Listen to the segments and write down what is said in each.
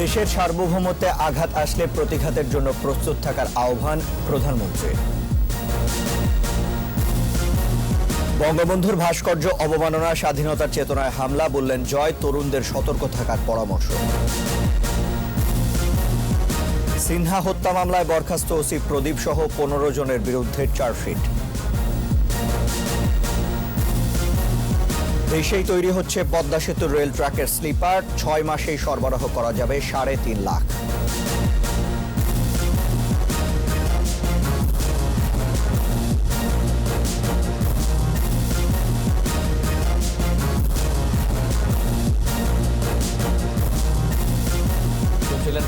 দেশের সার্বভৌমত্বে আঘাত আসলে প্রতিঘাতের জন্য প্রস্তুত থাকার আহ্বান প্রধানমন্ত্রী। বঙ্গবন্ধুর ভাস্কর্য অবমাননা, স্বাধীনতার চেতনায় হামলা বললেন জয়, তরুণদের সতর্ক থাকার পরামর্শ। সিনহা হত্যা মামলায় বরখাস্ত ওসি প্রদীপ সহ পনেরো জনের বিরুদ্ধে চার্জশিট। দেশেই তৈরি হচ্ছে পদ্মা সেতু রেল ট্র্যাকের স্লিপার। ছয় মাসেই সরবরাহ করা যাবে সাড়ে তিন lakh.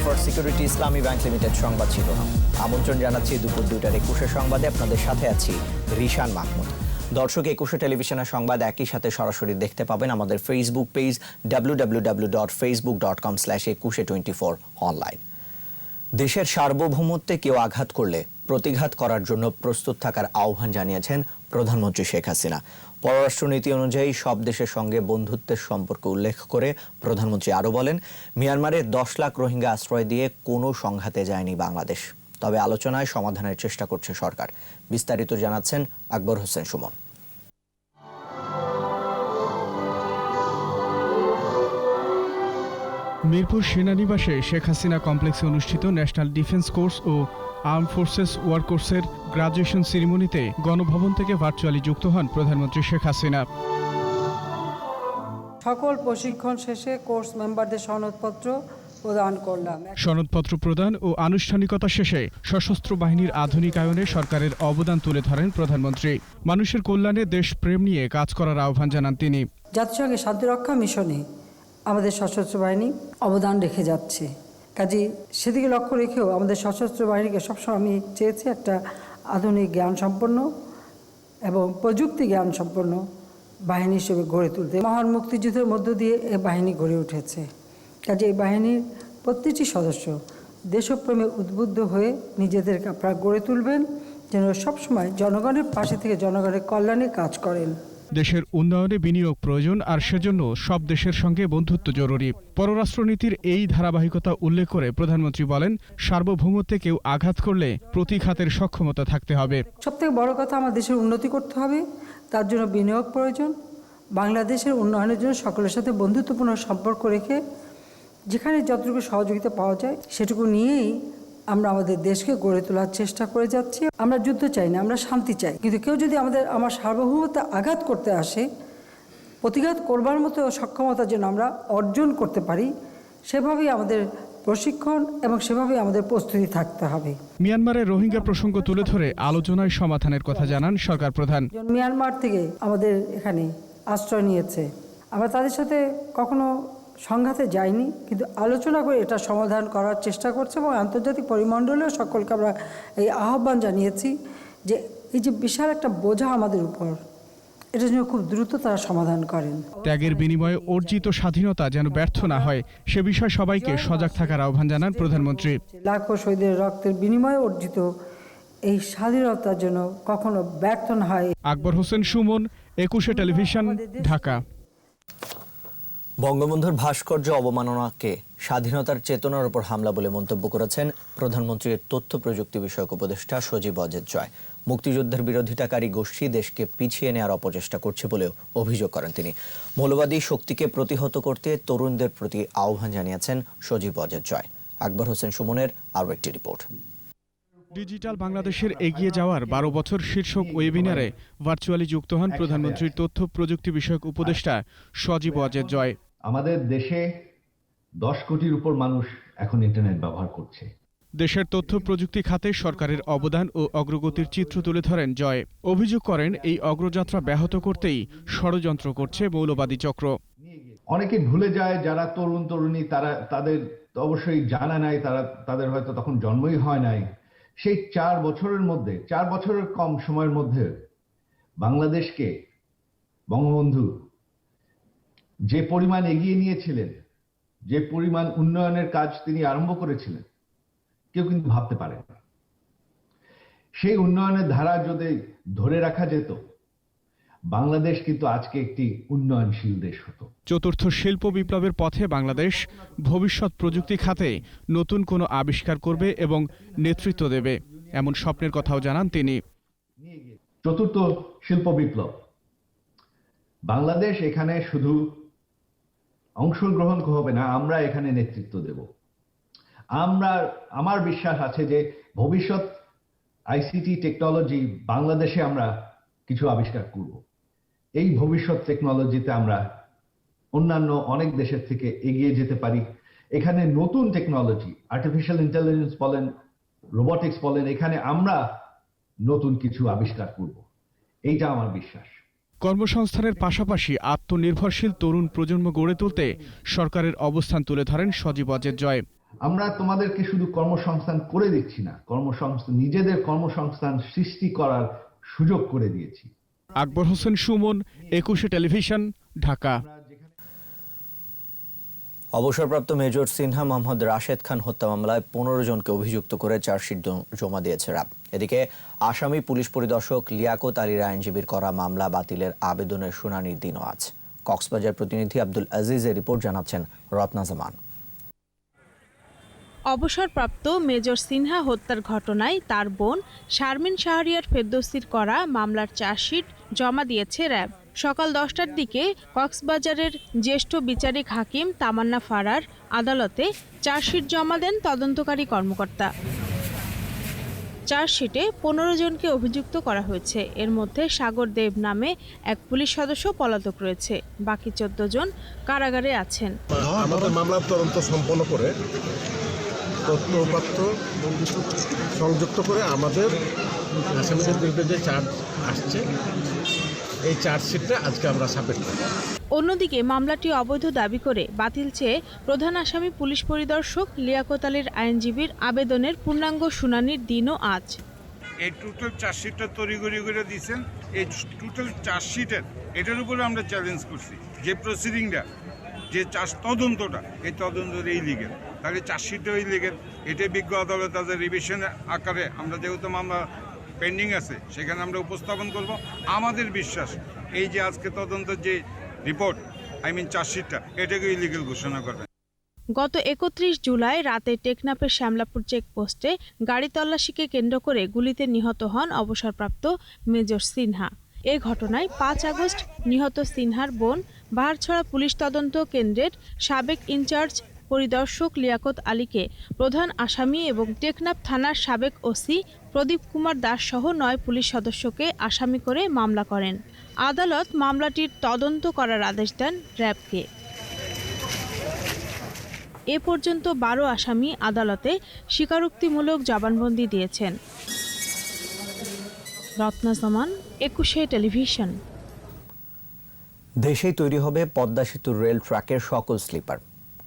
For security Islami bank limited সংবাদ ছিল আমন্ত্রণ জানাচ্ছি দুপুর দুইটার একুশে সংবাদে। আপনাদের সাথে আছি রিশান মাহমুদ। দর্শক, একুশে টেলিভিশনের সংবাদ একই সাথে সরাসরি দেখতে পাবেন আমাদের Facebook page W W dot Facebook dot com slash Ekushey twenty four online দেশের সার্বভৌমত্বে কেউ আঘাত করলে প্রতিঘাত করার জন্য প্রস্তুত থাকার আহ্বান জানিয়েছেন প্রধানমন্ত্রী শেখ হাসিনা। পররাষ্ট্রনীতি অনুযায়ী সব দেশের সঙ্গে বন্ধুত্বের সম্পর্ক উল্লেখ করে প্রধানমন্ত্রী আরও বলেন, মিয়ানমারে দশ লাখ রোহিঙ্গা আশ্রয় দিয়ে কোনো সংঘাতে যায়নি বাংলাদেশ। তবে আলোচনায় সমাধানের চেষ্টা করছে সরকার। বিস্তারিত জানাচ্ছেন আকবর হোসেন সুমন। মিরপুর সেনানিবাসে শেখ হাসিনা কমপ্লেক্সে অনুষ্ঠিত ন্যাশনাল ডিফেন্স কোর্স ও আর্ম ফোর্সেস ওয়ার কোর্সের গ্রাজুয়েশন সেরিমনিতে গণভবন থেকে ভার্চুয়ালি যুক্ত হন প্রধানমন্ত্রী শেখ হাসিনা। সকল প্রশিক্ষণ শেষে কোর্স মেম্বারদের সনদপত্র প্রদান করলাম। সনদপত্র প্রদান ও আনুষ্ঠানিকতা শেষে সশস্ত্র বাহিনীর আধুনিকায়নে সরকারের অবদান তুলে ধরেন প্রধানমন্ত্রী। মানুষের কল্যাণে দেশপ্রেম নিয়ে কাজ করার আহ্বান জানান তিনি। জাতিসংঘের শান্তিরক্ষা মিশনে আমাদের সশস্ত্র বাহিনী অবদান রেখে যাচ্ছে। কাজে সেদিকে লক্ষ্য রেখেও আমাদের সশস্ত্র বাহিনীকে সবসময় আমি চেয়েছি একটা আধুনিক জ্ঞান সম্পন্ন এবং প্রযুক্তি জ্ঞান সম্পন্ন বাহিনী হিসেবে গড়ে তুলতে। মহান মুক্তিযুদ্ধের মধ্য দিয়ে এ বাহিনী গড়ে উঠেছে। কাজে এই বাহিনীর প্রতিটি সদস্য দেশপ্রেমে উদ্বুদ্ধ হয়ে নিজেদেরকে আপনারা গড়ে তুলবেন যেন সবসময় জনগণের পাশে থেকে জনগণের কল্যাণে কাজ করেন। দেশের উন্নয়নে বিনিয়োগ প্রয়োজন আর সেজন্য সব দেশের সঙ্গে বন্ধুত্ব জরুরি। পররাষ্ট্রনীতির এই ধারাবাহিকতা উল্লেখ করে প্রধানমন্ত্রী বলেন সার্বভৌমত্বে কেউ আঘাত করলে প্রতিঘাতের সক্ষমতা থাকতে হবে। সবথেকে বড় কথা আমার দেশের উন্নতি করতে হবে তার জন্য বিনিয়োগ প্রয়োজন। বাংলাদেশের উন্নয়নের জন্য সকলের সাথে বন্ধুত্বপূর্ণ সম্পর্ক রেখে যেখানে যতটুকু সহযোগিতা পাওয়া যায় সেটুকু নিয়েই আমরা আমাদের দেশকে গড়ে তোলার চেষ্টা করে যাচ্ছি। আমরা যুদ্ধ চাই না আমরা শান্তি চাই। কিন্তু কেউ যদি আমাদের আমার সার্বভৌমতা আঘাত করতে আসে প্রতিঘাত করবার মতো সক্ষমতা যেন আমরা অর্জন করতে পারি সেভাবেই আমাদের প্রশিক্ষণ এবং সেভাবেই আমাদের প্রস্তুতি থাকতে হবে। মিয়ানমারের রোহিঙ্গা প্রসঙ্গ তুলে ধরে আলোচনায় সমাধানের কথা জানান সরকার প্রধান। মিয়ানমার থেকে আমাদের এখানে আশ্রয় নিয়েছে। আমরা তাদের সাথে কখনো সংঘাতে যায়নি কিন্তু আলোচনা করে এটা সমাধান করার চেষ্টা করছে এবং আন্তর্জাতিক পরিমণ্ডলেও সকলকে আমরা এই আহ্বান জানিয়েছি যে এই যে বিশাল একটা বোঝা আমাদের উপর এটা যেন খুব দ্রুত তারা সমাধান করেন। ত্যাগের বিনিময়ে অর্জিত স্বাধীনতা যেন ব্যর্থ না হয় সে বিষয়ে সবাইকে সজাগ থাকার আহ্বান জানান প্রধানমন্ত্রী। লাখো শহীদের রক্তের বিনিময়ে অর্জিত এই স্বাধীনতার জন্য কখনো ব্যর্থ না হয়। আকবর হোসেন সুমন একুশে টেলিভিশন ঢাকা। বঙ্গবন্ধুর ভাস্কর্য অবমাননাকে স্বাধীনতার চেতনার উপর হামলা বলে মন্তব্য করেছেন প্রধানমন্ত্রীর তথ্য প্রযুক্তি বিষয়ক উপদেষ্টা সজীব অজিত জয়। মুক্তিযুদ্ধের বিরোধিতাকারী গোষ্ঠী দেশকে পিছিয়ে নেওয়ার অপচেষ্টা করছে বলেও অভিযোগ করেন তিনি। মৌলবাদী শক্তিকে প্রতিহত করতে তরুণদের প্রতি আহ্বান জানিয়েছেন সজীব অজিত জয়। আকবর হোসেন সুমনের আরও একটি রিপোর্ট। ডিজিটাল বাংলাদেশের এগিয়ে যাওয়ার বারো বছর শীর্ষক ওয়েবিনারে ভার্চুয়ালি যুক্ত হন প্রধানমন্ত্রীর তথ্য প্রযুক্তি বিষয়ক উপদেষ্টা সজীব অজের জয়। আমাদের দেশে দশ কোটির উপর মানুষ এখন ইন্টারনেট ব্যবহার করছে। দেশের তথ্য প্রযুক্তি খাতে সরকারের অবদান ও অগ্রগতির চিত্র তুলে ধরেন জয়। অভিযোগ করেন এই অগ্রযাত্রা ব্যাহত করতেই ষড়যন্ত্র করছে মৌলবাদী চক্র। অনেকে ভুলে যায় যারা তরুণ তরুণী তারা তাদের অবশ্যই জানা নাই তারা তাদের হয়তো তখন জন্মই হয় নাই। সেই চার বছরের মধ্যে চার বছরের কম সময়ের মধ্যে বাংলাদেশকে বঙ্গবন্ধু যে পরিমাণ এগিয়ে নিয়েছিলেন যে পরিমাণ উন্নয়নের কাজ তিনি আরম্ভ করেছিলেন কেউ কিন্তু ভাবতে পারে না। সেই উন্নয়নের ধারা যদি ধরে রাখা যেত বাংলাদেশ কিন্তু আজকে একটি উন্নয়নশীল দেশ হতো। চতুর্থ শিল্প বিপ্লবের পথে বাংলাদেশ ভবিষ্যৎ প্রযুক্তি খাতে নতুন কোনো আবিষ্কার করবে এবং নেতৃত্ব দেবে এমন স্বপ্নের কথাও জানান তিনি। চতুর্থ শিল্প বিপ্লব। বাংলাদেশ এখানে শুধু অংশগ্রহণ হবে না, আমরা এখানে নেতৃত্ব দেব। আমরা, আমার বিশ্বাস আছে যে ভবিষ্যৎ আইসিটি টেকনোলজি বাংলাদেশে আমরা কিছু আবিষ্কার করব। এই ভবিষ্যৎ টেকনোলজিতে আমরা অন্যান্য অনেক দেশের থেকে এগিয়ে যেতে পারি। এখানে নতুন টেকনোলজি আর্টিফিশিয়াল ইন্টেলিজেন্স বলেন রোবটিক্স বলেন, এখানে আমরা নতুন কিছু আবিষ্কার করব। এইটা আমার বিশ্বাস। কর্মসংস্থানের পাশাপাশি আত্মনির্ভরশীল তরুণ প্রজন্ম গড়ে তুলতে সরকারের অবস্থান তুলে ধরেন সজীব অজের জয়। আমরা তোমাদেরকে শুধু কর্মসংস্থান করে দিচ্ছি না কর্মসংস্থান নিজেদের কর্মসংস্থান সৃষ্টি করার সুযোগ করে দিয়েছি। আকবর হোসেন সুমন একুশে টেলিভিশন ঢাকা। অবসরপ্রাপ্ত মেজর সিনহা মোহাম্মদ রাশেদ খান হত্যা মামলায় পনেরো জনকে অভিযুক্ত করে চার্জশিট জমা দিয়েছে র্যাব এদিকে আসামি পুলিশ পরিদর্শক লিয়াকত আলীর আইনজীবীর করা মামলা বাতিলের আবেদনের শুনানির দিনও আজ। কক্সবাজার প্রতিনিধি আব্দুল আজিজের রিপোর্ট জানাচ্ছেন রত্না জামান। অবসরপ্রাপ্ত মেজর সিনহা হত্যার ঘটনায় তার বোন শারমিন শাহরিয়ার ফেরদৌসির করা মামলার চার্জশিট জমা দিয়েছে র্যাব। সকাল দশটার দিকে কক্সবাজারের জ্যেষ্ঠ বিচারিক হাকিম তামান্না ফারার আদালতে চার্জশিট জমা দেন তদন্তকারী কর্মকর্তা। চার্জশিটে পনেরো জনকে অভিযুক্ত করা হয়েছে। এর মধ্যে সাগর দেব নামে এক পুলিশ সদস্য পলাতক রয়েছে। বাকি চোদ্দ জন কারাগারে আছেন। আমাদের মামলার তদন্ত সম্পন্ন করে তথ্য উপাত্ত সংযুক্ত করে আমাদের আসামিদের বিরুদ্ধে যে চার্জ আসছে এই চার্জশিটটা আজকে আমরা সাবমিট করি অন্যদিকে মামলাটি অবৈধ দাবি করে বাতিল চেয়ে প্রধান আসামি পুলিশ পরিদর্শক লিয়াকত আলীর আইনজীবীর আবেদনের পূর্ণাঙ্গ শুনানির দিনও আজ। এই টোটাল চার্জশিটটা তৈরি করে করে দিয়েছেন। এই টোটাল চার্জশিটের এটার উপরে আমরা চ্যালেঞ্জ করছি। যে প্রসিডিংটা যে চার্জ তদন্তটা এই তদন্তটা ইলিগেল তাহলে চার্জশিটটাও ইলিগেল এটা বিজ্ঞ আদালত তাদের রিভিশন আকারে আমরা যেহেতু মামলা পেন্ডিং আছে, সেখানে আমরা উপস্থাপন করব। আমাদের বিশ্বাস, এই যে আজকে তদন্তের যে রিপোর্ট আই মিন চার্জশিটটা এটাকে ইলিগেল ঘোষণা করবে। গত একত্রিশ জুলাই রাতে টেকনাফের শ্যামলাপুর চেকপোস্টে গাড়ি তল্লাশিকে কেন্দ্র করে গুলিতে নিহত হন অবসরপ্রাপ্ত মেজর সিনহা। এ ঘটনায় পাঁচ আগস্ট নিহত সিনহার বোন, বাহারছড়া পুলিশ তদন্ত কেন্দ্রের সাবেক ইনচার্জ পরিদর্শক লিয়াকত আলীকে প্রধান আসামি এবং টেকনাফ থানার সাবেক ওসি প্রদীপ কুমার দাস সহ নয় পুলিশ সদস্যকে আসামি করে মামলা করেন। আদালত মামলাটির তদন্ত করার আদেশ দেন র্যাবকে। এ পর্যন্ত বারো আসামি আদালতে স্বীকারোক্তিমূলক জবানবন্দি দিয়েছেন। রত্না একুশে টেলিভিশন। দেশেই তৈরি হবে পদ্মা সেতুর রেল ট্র্যাকের সকল স্লিপার।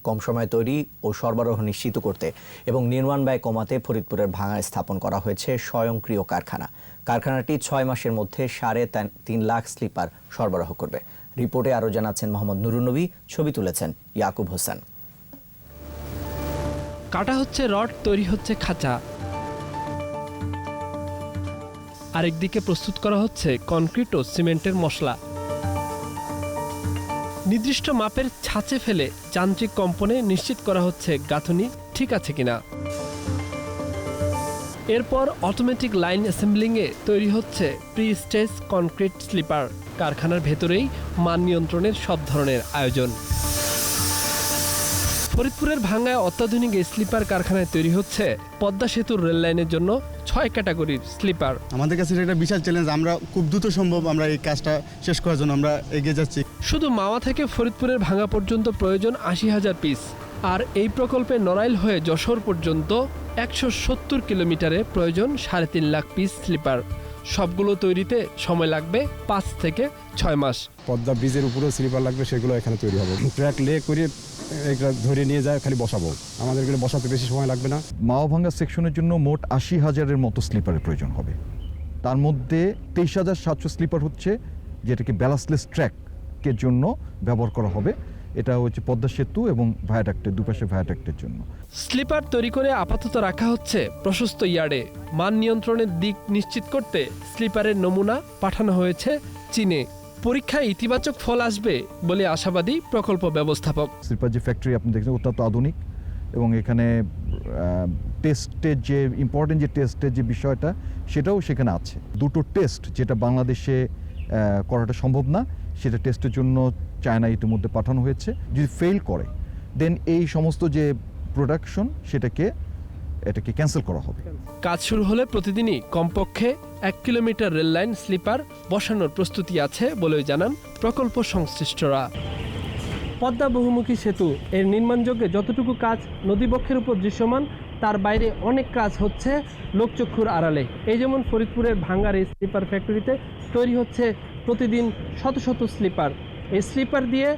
কম সময়ে তৈরি ও সরবরাহ নিশ্চিত করতে এবং নির্মাণ ব্যয় কমাতে ফরিদপুরের ভাঙায় স্থাপন করা হয়েছে স্বয়ংক্রিয় কারখানা। কারখানাটি ছয় মাসের মধ্যে সাড়ে তিন- লাখ স্লিপার সরবরাহ করবে। রিপোর্টে আরও জানাচ্ছেন মোহাম্মদ নুরুনবী ছবি তুলেছেন ইয়াকুব হোসেন। কাটা হচ্ছে রড, তৈরি হচ্ছে খাঁচা। আরেকদিকে প্রস্তুত করা হচ্ছে কনক্রিট ও সিমেন্টের মশলা। নির্দিষ্ট মাপের ছাঁচে ফেলে যান্ত্রিক কম্পনে নিশ্চিত করা হচ্ছে গাঁথনি ঠিক আছে কিনা। এরপর অটোমেটিক লাইন অ্যাসেম্বলিংয়ে তৈরি হচ্ছে প্রি স্টেজ কনক্রিট স্লিপার কারখানার ভেতরেই মান নিয়ন্ত্রণের সব ধরনের আয়োজন। ফরিদপুরের ভাঙ্গায় অত্যাধুনিক স্লিপার কারখানায় তৈরি হচ্ছে পদ্মা সেতুর রেল লাইনের জন্য ছয় ক্যাটাগরির স্লিপার। আমাদের কাছে এটা একটা বিশাল চ্যালেঞ্জ আমরা খুব দ্রুত সম্ভব আমরা এই কাজটা শেষ করার জন্য আমরা এগিয়ে যাচ্ছি। শুধু মাওয়া থেকে ফরিদপুরের ভাঙা পর্যন্ত প্রয়োজন আশি হাজার পিস আর এই প্রকল্পে নড়াইল হয়ে যশোর পর্যন্ত একশো সত্তর কিলোমিটারে প্রয়োজন সাড়ে তিন লাখ পিস স্লিপার সবগুলো তৈরিতে সময় লাগবে পাঁচ থেকে ছয় মাস। পদ্মা ব্রিজের উপরেও স্লিপার লাগবে সেগুলো এখানে তৈরি হবে। ট্র্যাক লে করে এগুলো ধরে নিয়ে যায় খালি বসাবো। আমাদের এগুলো বসাতে বেশি সময় লাগবে না। মাওভাঙ্গা সেকশনের জন্য মোট আশি হাজারের মতো স্লিপারের প্রয়োজন হবে। তার মধ্যে তেইশ হাজার সাতশো স্লিপার হচ্ছে যেটাকে ব্যালাসলেস ট্র্যাকের জন্য ব্যবহার করা হবে। এটা হচ্ছে পদ্মা সেতু এবং ভায়াডাক্টের দুপাশে ভায়াডাক্টের জন্য। স্লিপার তৈরি করে আপাতত রাখা হচ্ছে প্রশস্ত ইয়ার্ডে। মান নিয়ন্ত্রণের দিক নিশ্চিত করতে স্লিপারের নমুনা পাঠানো হয়েছে চীনে। পরীক্ষায় ইতিবাচক ফল আসবে বলে আশাবাদী প্রকল্প ব্যবস্থাপক। স্লিপার যে ফ্যাক্টরি আপনি দেখছেন, অত্যন্ত আধুনিক এবং এখানে টেস্টের যে ইম্পর্টেন্ট যে টেস্টের যে বিষয়টা, সেটাও সেখানে আছে। দুটো টেস্ট যেটা বাংলাদেশে করাটা সম্ভব না, সেটা টেস্টের জন্য চায়না ইতিমধ্যে পাঠানো হয়েছে। যদি ফেল করে দেন এই সমস্ত যে প্রোডাকশন সেটাকে এটাকে ক্যান্সেল করা হবে। কাজ শুরু হলে প্রতিদিনই কমপক্ষে এক কিলোমিটার রেললাইন স্লিপার বসানোর প্রস্তুতি আছে বলেও জানান প্রকল্প সংশ্লিষ্টরা। পদ্মা বহুমুখী সেতু, এর নির্মাণযোগ্যে যতটুকু কাজ নদীবক্ষের উপর দৃশ্যমান, তার বাইরে অনেক কাজ হচ্ছে লোকচক্ষুর আড়ালে। এই যেমন ফরিদপুরের ভাঙ্গার এই স্লিপার ফ্যাক্টরিতে তৈরি হচ্ছে প্রতিদিন শত শত স্লিপার। এই স্লিপার দিয়ে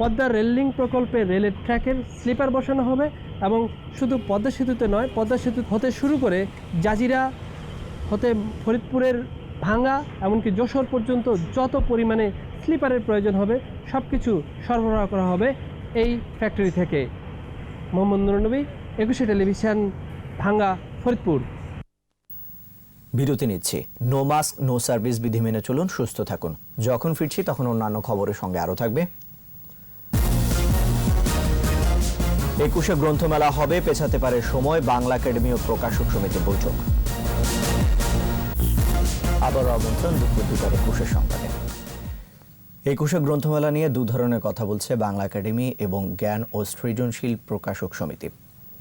পদ্মা রেললিং প্রকল্পে রেলের ট্র্যাকের স্লিপার বসানো হবে এবং শুধু পদ্মা সেতুতে নয়, পদ্মা সেতু হতে শুরু করে জাজিরা, হতে ফরিদপুরের ভাঙ্গা, এমনকি যশোর পর্যন্ত যত পরিমাণে স্লিপারের প্রয়োজন হবে সব কিছু সরবরাহ করা হবে এই ফ্যাক্টরি থেকে। মোহাম্মদ নুরনবী একুশে টেলিভিশন, ভাঙ্গা, ফরিদপুর। বিরতি নিচ্ছি। নো মাস্ক নো সার্ভিস বিধি মেনে চলুন, সুস্থ থাকুন। যখন ফিরছি, তখন অন্যান্য খবরের সঙ্গে আরও থাকবে। একুশে গ্রন্থমেলা হবে, পেছাতে পারে সময়, বাংলা একাডেমি ও প্রকাশক সমিতির বৈঠক। আবার আমন্ত্রণ দুপুর দুটার একুশে সংবাদে। একুশে গ্রন্থমেলা নিয়ে দু ধরনের কথা বলছে বাংলা একাডেমি এবং জ্ঞান ও সৃজনশীল প্রকাশক সমিতি।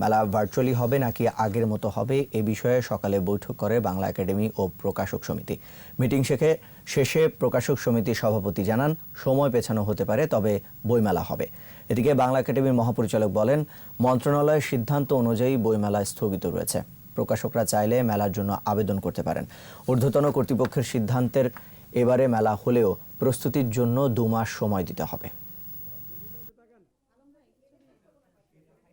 মেলা ভার্চুয়ালি হবে নাকি আগের মতো হবে এ বিষয়ে সকালে বৈঠক করে বাংলা একাডেমি ও প্রকাশক সমিতি। মিটিং শেখে, শেষে প্রকাশক সমিতির সভাপতি জানান, সময় পেছানো হতে পারে, তবে বইমেলা হবে। এদিকে বাংলা একাডেমির মহাপরিচালক বলেন মন্ত্রণালয়ের সিদ্ধান্ত অনুযায়ী বইমেলা স্থগিত রয়েছে। প্রকাশকরা চাইলে মেলার জন্য আবেদন করতে পারেন। ঊর্ধ্বতন কর্তৃপক্ষের সিদ্ধান্তের এবারে মেলা হলেও প্রস্তুতির জন্য দু মাস সময় দিতে হবে।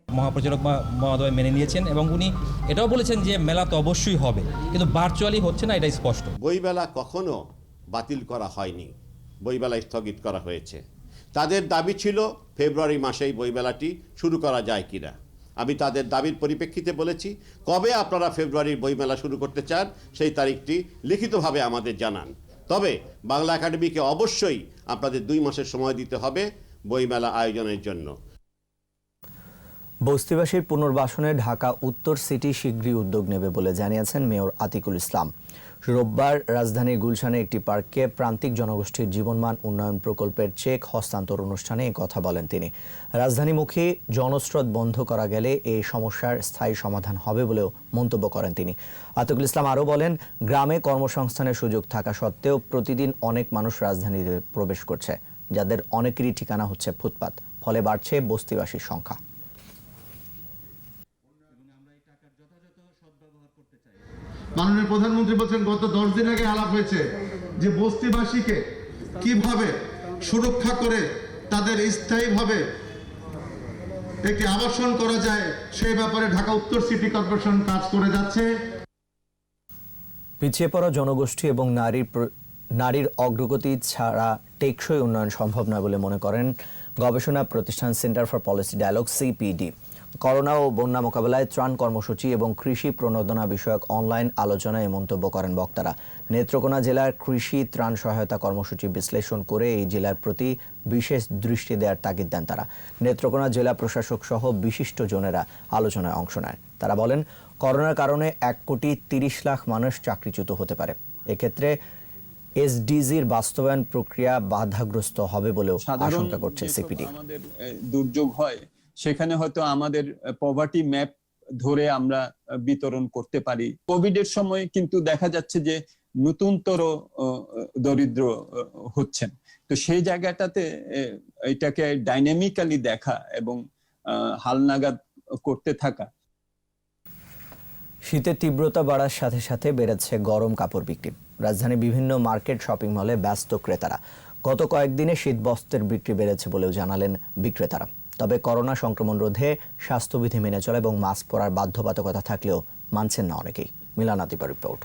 মহাপরিচালক মহোদয় মেনে নিয়েছেন এবং উনি এটাও বলেছেন যে মেলা তো অবশ্যই হবে কিন্তু ভার্চুয়ালি হচ্ছে না এটাই স্পষ্ট। বইমেলা কখনো বাতিল করা হয়নি। বইমেলা স্থগিত করা হয়েছে। তাদের দাবি ছিল ফেব্রুয়ারি মাসেই বইমেলাটি শুরু করা যায় কিনা। আমি তাদের দাবির পরিপ্রেক্ষিতে বলেছি, কবে আপনারা ফেব্রুয়ারির বইমেলা শুরু করতে চান সেই তারিখটি লিখিতভাবে আমাদের জানান। তবে বাংলা একাডেমিকে অবশ্যই আপনাদের দুই মাসের সময় দিতে হবে বইমেলা আয়োজনের জন্য। বস্তিবাসীর পুনর্বাসনে ঢাকা উত্তর সিটি শীঘ্রই উদ্যোগ নেবে বলে জানিয়েছেন মেয়র আতিকুল ইসলাম। রোববার রাজধানীর গুলশানে একটি পার্কে প্রান্তিক জনগোষ্ঠীর জীবনমান উন্নয়ন প্রকল্পের চেক হস্তান্তর অনুষ্ঠানে কথা বলেন তিনি। রাজধানীমুখী জনস্রোত বন্ধ করা গেলে এই সমস্যার স্থায়ী সমাধান হবে বলেও মন্তব্য করেন তিনি। আতিকুল ইসলাম আরও বলেন, গ্রামে কর্মসংস্থানের সুযোগ থাকা সত্ত্বেও প্রতিদিন অনেক মানুষ রাজধানীতে প্রবেশ করছে, যাদের অনেকেরই ঠিকানা হচ্ছে ফুটপাত, ফলে বাড়ছে বস্তিবাসীর সংখ্যা। মাননীয় প্রধানমন্ত্রী বলছেন, গত দশ দিন আগে আলাপ হয়েছে যে বস্তিবাসীকে কীভাবে সুরক্ষা করে তাদের স্থায়ীভাবে একটি আবাসন করা যায়, সেই ব্যাপারে ঢাকা উত্তর সিটি কর্পোরেশন কাজ করে যাচ্ছে। পিছিয়ে পড়া জনগোষ্ঠী এবং নারীর নারীর অগ্রগতি ছাড়া টেকসই উন্নয়ন সম্ভব নয় বলে মনে করেন গবেষণা প্রতিষ্ঠান centre for policy dialogue, CPD. Corona ও বন্যা মোকাবেলায় ত্রাণ কর্মসূচি এবং কৃষি প্রণোদনা বিষয়ক অনলাইন আলোচনায় মন্তব্য করেন বক্তারা। নেত্রকোনা জেলার কৃষি ত্রাণ সহায়তা কর্মসূচি বিশ্লেষণ করে এই জেলার প্রতি বিশেষ দৃষ্টি দেওয়ার তাগিদ দেন তারা। নেত্রকোনা জেলা প্রশাসক সহ বিশিষ্ট জনেরা আলোচনায় অংশ নেয় তারা বলেন করোনার কারণে এক কোটি তিরিশ লাখ মানুষ চাকরিচ্যুত হতে পারে। এক্ষেত্রে এসডিজির বাস্তবায়ন প্রক্রিয়া বাধাগ্রস্ত হবে বলেও আশঙ্কা করছে সিপিডি। আমাদের দুর্যোগ হয় সেখানে হয়তো আমাদের পভার্টি ম্যাপ ধরে আমরা বিতরণ করতে পারি। কোভিড এর সময় কিন্তু দেখা যাচ্ছে যে নতুনতর দরিদ্র হচ্ছেন। তো সেই জায়গাটাতে এটাকে ডাইনামিক্যালি দেখা এবং হালনাগাদ করতে থাকা। শীতের তীব্রতা বাড়ার সাথে সাথে বেড়েছে গরম কাপড় বিক্রি। রাজধানীর বিভিন্ন মার্কেট শপিং মলে ব্যস্ত ক্রেতারা। গত কয়েকদিনে শীত বস্ত্রের বিক্রি বেড়েছে বলেও জানালেন বিক্রেতারা। তবে করোনা সংক্রমণ রোধে স্বাস্থ্যবিধি মেনে চলা এবং মাস্ক পরার বাধ্যবাধকতা থাকলেও মানছেন না অনেকেই। মিলানাতিপা রিপোর্ট।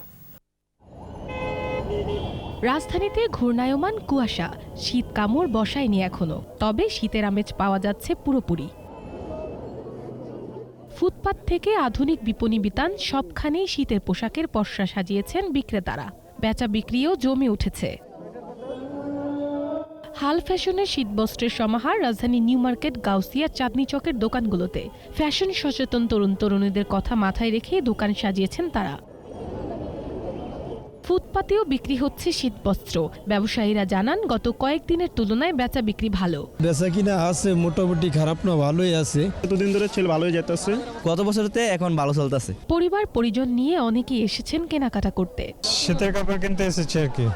রাজধানীতে ঘূর্ণায়মান কুয়াশা। শীত কামড় বসায়নি এখনও। তবে শীতের আমেজ পাওয়া যাচ্ছে পুরোপুরি। ফুটপাত থেকে আধুনিক বিপণী বিতান সবখানেই শীতের পোশাকের পসরা সাজিয়েছেন বিক্রেতারা। বেচা বিক্রিও জমে উঠেছে। হাল ফ্যাশনের শীতবস্ত্রের সমাহার রাজধানী নিউ মার্কেট গাউসিয়া চাঁদনি চকের দোকানগুলোতে। ফ্যাশন সচেতন তরুণ তরুণীদের কথা মাথায় রেখে দোকান সাজিয়েছেন তারা। ফুটপাতেও বিক্রি হচ্ছে শীতবস্ত্র। ব্যবসায়ীরা জানান গত কয়েকদিনের তুলনায় বেচা বিক্রি ভালো। বেচা কিনা আছে মোটামুটি খারাপ না ভালোই আছে। এতদিন ধরে ছেলে ভালোই যেতেছে। গত বছরতে এখন ভালো চলতেছে। পরিবার পরিজন নিয়ে অনেকেই এসেছেন কেনাকাটা করতে। শীতের কাপড় কিনতে এসেছি আর কি।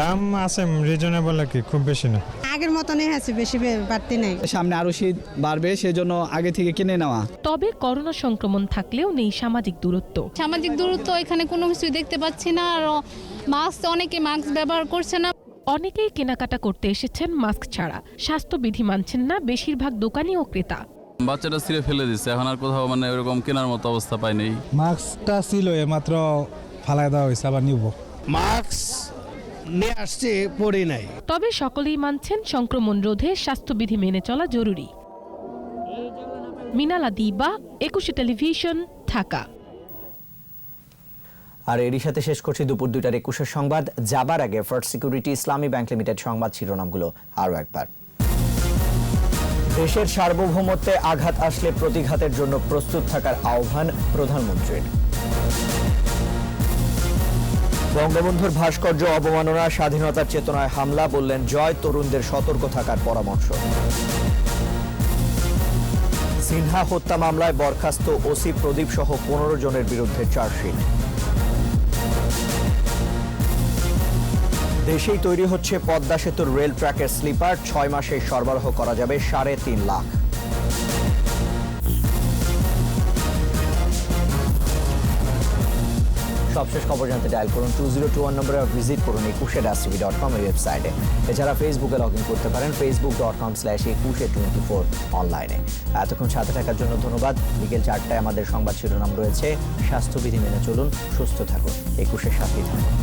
দাম আছে রিজনেবল আর কি খুব বেশি না। আগের মতনই আছে বেশি বাড়তি নাই। সামনে আরও শীত বাড়বে সেজন্য আগে থেকে কিনে নেওয়া। তবে করোনা সংক্রমণ থাকলেও নেই সামাজিক দূরত্ব। সামাজিক দূরত্ব এখানে কোনো কিছুই দেখতে পাচ্ছি না আর মাস্ক অনেকে মাস্ক ব্যবহার করছে না। অনেকেই কেনাকাটা করতে এসেছেন মাস্ক ছাড়া। স্বাস্থ্যবিধি মানছেন না বেশিরভাগ দোকানি ও ক্রেতা। বাচ্চাটা ছিঁড়ে ফেলে দিচ্ছে এখন আর কোথাও মানে ওরকম কেনার মতো অবস্থা পাইনি মাস্কটা ছিল মাত্র ফালাই দেওয়া হয়েছে আবার নিব। মাস্ক নিয়ে আসছে পরে নাই। তবে সকলেই মানছেন সংক্রমণ রোধে স্বাস্থ্যবিধি মেনে চলা জরুরি। মিনালা দিবা একুশে টেলিভিশন ঢাকা। আর এরই সাথে শেষ করছি দুপুর দুইটার একুশের সংবাদ। যাবার আগে first security Islami bank limited সংবাদ শিরোনামগুলো আরও একবার। দেশের সার্বভৌমত্বে আঘাত আসলে প্রতিঘাতের জন্য প্রস্তুত থাকার আহ্বান প্রধানমন্ত্রীর। বঙ্গবন্ধুর ভাস্কর্য অবমাননা, স্বাধীনতার চেতনায় হামলা বললেন জয়, তরুণদের সতর্ক থাকার পরামর্শ। সিনহা হত্যা মামলায় বরখাস্ত ওসি প্রদীপ সহ পনেরো জনের বিরুদ্ধে চার্জশিট। দেশেই তৈরি হচ্ছে পদ্মা সেতুর রেল ট্র্যাকের স্লিপার, ছয় মাসে সরবরাহ করা যাবে সাড়ে তিন লাখ। সবশেষ খবর জানতে ডায়াল করুন টু জিরো টু ওয়ান নম্বরে ভিজিট করুন একুশে ডাস টিভি ডট কম এই ওয়েবসাইটে এছাড়া ফেসবুকে লগ ইন করতে পারেন Facebook dot com slash Ekushey twenty four অনলাইনে এতক্ষণ সাথে থাকার জন্য ধন্যবাদ। বিকেল চারটায় আমাদের সংবাদ শিরোনাম রয়েছে। স্বাস্থ্যবিধি মেনে চলুন, সুস্থ থাকুন, একুশের সাথেই থাকুন।